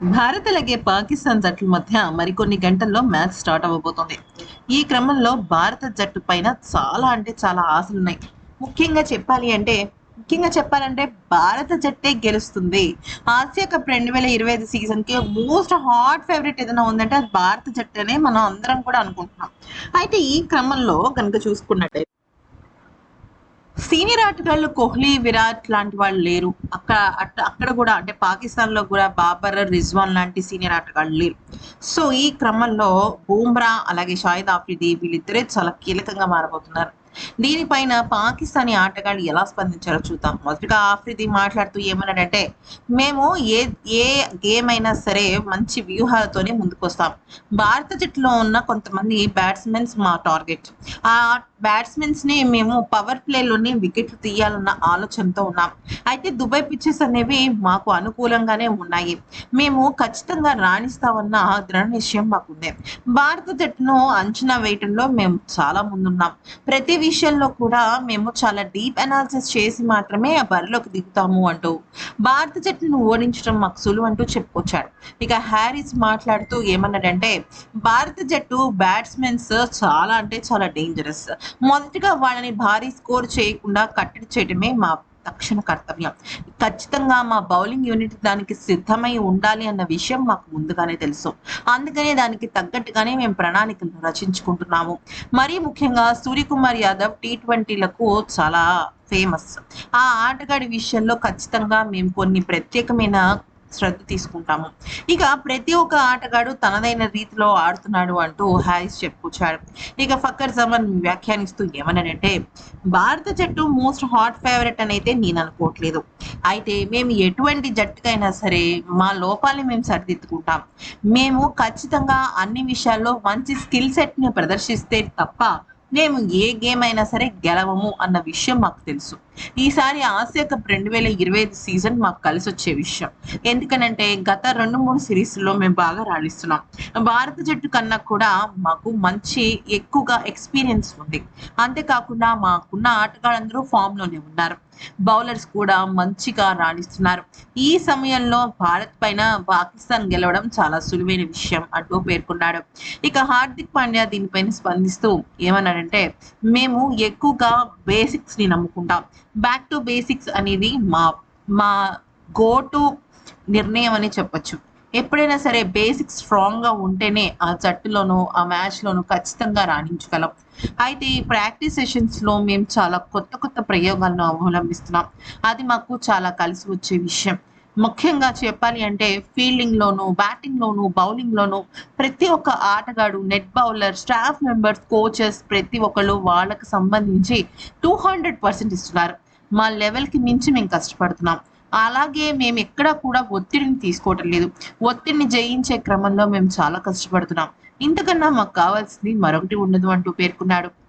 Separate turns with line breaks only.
భారత్ అలాగే పాకిస్తాన్ జట్ల మధ్య మరికొన్ని గంటల్లో మ్యాచ్ స్టార్ట్ అవ్వబోతోంది. ఈ క్రమంలో భారత జట్టు పైన చాలా అంటే చాలా ఆశలు ఉన్నాయి ముఖ్యంగా చెప్పాలి అంటే ముఖ్యంగా చెప్పాలంటే భారత జట్టే గెలుస్తుంది. ఆసియా కప్ రెండు వేల ఇరవై ఐదు సీజన్కి మోస్ట్ హాట్ ఫేవరెట్ ఏదైనా ఉందంటే అది భారత జట్టనే మనం అందరం కూడా అనుకుంటున్నాం. అయితే ఈ క్రమంలో కనుక చూసుకున్నట్టయితే సీనియర్ ఆటగాళ్ళు కోహ్లీ విరాట్ లాంటి వాళ్ళు లేరు. అక్కడ అక్కడ కూడా అంటే పాకిస్తాన్లో కూడా బాబర్ రిజ్వాన్ లాంటి సీనియర్ ఆటగాళ్ళు లేరు. సో ఈ క్రమంలో బూమ్రా అలాగే షాహిద్ ఆఫ్రిది వీళ్ళిద్దరే చాలా కీలకంగా మారబోతున్నారు. దీనిపైన పాకిస్తానీ ఆటగాళ్ళు ఎలా స్పందించారో చూద్దాం. మొదటిగా ఆఫ్రిది మాట్లాడుతూ ఏమన్నాడంటే మేము ఏ ఏ గేమ్ అయినా సరే మంచి వ్యూహాలతోనే ముందుకు వస్తాం భారత జట్టులో ఉన్న కొంతమంది బ్యాట్స్మెన్స్ మా టార్గెట్. ఆ బ్యాట్స్మెన్స్ని మేము పవర్ ప్లేలోనే వికెట్లు తీయాలన్న ఆలోచనతో ఉన్నాం. అయితే దుబాయ్ పిచ్చెస్ అనేవి మాకు అనుకూలంగానే ఉన్నాయి. మేము ఖచ్చితంగా రాణిస్తామన్న దృఢ నిశ్చయం మాకుంది. భారత జట్టును అంచనా వేయటంలో మేము చాలా ముందున్నాం. ప్రతి విషయంలో కూడా మేము చాలా డీప్ అనాలిసిస్ చేసి మాత్రమే ఆ బరిలోకి దిగుతాము అంటూ భారత జట్టును ఓడించడం మాకు సులువు అంటూ చెప్పుకొచ్చాడు. ఇక హ్యారిస్ మాట్లాడుతూ ఏమన్నాడంటే భారత జట్టు బ్యాట్స్మెన్స్ చాలా అంటే చాలా డేంజరస్. మొదటిగా వాళ్ళని భారీ స్కోర్ చేయకుండా కట్టడి చేయడమే మా తక్షణ కర్తవ్యం. ఖచ్చితంగా మా బౌలింగ్ యూనిట్ దానికి సిద్ధమై ఉండాలి అన్న విషయం మాకు ముందుగానే తెలుసు. అందుకనే దానికి తగ్గట్టుగానే మేము ప్రణాళికలు రచించుకుంటున్నాము. మరీ ముఖ్యంగా సూర్యకుమార్ యాదవ్ టీ ట్వంటీలకు చాలా ఫేమస్. ఆ ఆటగాడి విషయంలో ఖచ్చితంగా మేము కొన్ని ప్రత్యేకమైన శ్రద్ధ తీసుకుంటాము. ఇక ప్రతి ఒక్క ఆటగాడు తనదైన రీతిలో ఆడుతున్నాడు అంటూ హారిస్ చెప్పుకొచ్చాడు. ఇక ఫక్కర్ జమన్ వ్యాఖ్యానిస్తూ ఏమన్నాడంటే భారత జట్టు మోస్ట్ హాట్ ఫేవరెట్ అని అయితే నేను అనుకోవట్లేదు. అయితే మేము ఎటువంటి జట్టుకైనా సరే మా లోపాలని మేము సరిదిద్దుకుంటాం. మేము ఖచ్చితంగా అన్ని విషయాల్లో మంచి స్కిల్ సెట్ని ప్రదర్శిస్తే తప్ప మేము ఏ గేమ్ అయినా సరే గెలవము అన్న విషయం మాకు తెలుసు. ఈసారి ఆసియా కప్ రెండు వేల ఇరవై ఐదు సీజన్ మాకు కలిసి వచ్చే విషయం. ఎందుకనంటే గత రెండు మూడు సిరీస్లో మేము బాగా రాణిస్తున్నాం. భారత జట్టు కన్నా కూడా మాకు మంచి ఎక్కువగా ఎక్స్పీరియన్స్ ఉంది. అంతేకాకుండా మాకున్న ఆటగాళ్ళందరూ ఫామ్లోనే ఉన్నారు. బౌలర్స్ కూడా మంచిగా రాణిస్తున్నారు. ఈ సమయంలో భారత్ పైన పాకిస్తాన్ గెలవడం చాలా సులువైన విషయం అంటూ పేర్కొన్నాడు. ఇక హార్దిక్ పాండ్యా దీనిపైన స్పందిస్తూ ఏమన్నాడంటే మేము ఎక్కువగా బేసిక్స్ని నమ్ముకుంటాం. బ్యాక్ టు బేసిక్స్ అనేది మా మా గో టు నిర్ణయం అని చెప్పొచ్చు. ఎప్పుడైనా సరే బేసిక్స్ స్ట్రాంగ్గా ఉంటేనే ఆ జట్టులోనూ ఆ మ్యాచ్లోనూ ఖచ్చితంగా రాణించగలం. అయితే ఈ ప్రాక్టీస్ సెషన్స్లో మేము చాలా కొత్త కొత్త ప్రయోగాలను అవలంబిస్తున్నాం. అది మాకు చాలా కలిసి వచ్చే విషయం. ముఖ్యంగా చెప్పాలి అంటే ఫీల్డింగ్ లోను బ్యాటింగ్ లోను బౌలింగ్ లోను ప్రతి ఒక్క ఆటగాడు net bowler staff members coaches ప్రతి ఒక్కళ్ళు వాళ్ళకి సంబంధించి టూ హండ్రెడ్ పర్సెంట్ ఇస్తున్నారు. మా లెవెల్కి మించి మేము కష్టపడుతున్నాం. అలాగే మేము ఎక్కడా కూడా ఒత్తిడిని తీసుకోవటం లేదు. ఒత్తిడిని జయించే క్రమంలో మేము చాలా కష్టపడుతున్నాం. ఇంతకన్నా మాకు కావాల్సింది మరొకటి ఉండదు అంటూ పేర్కొన్నాడు.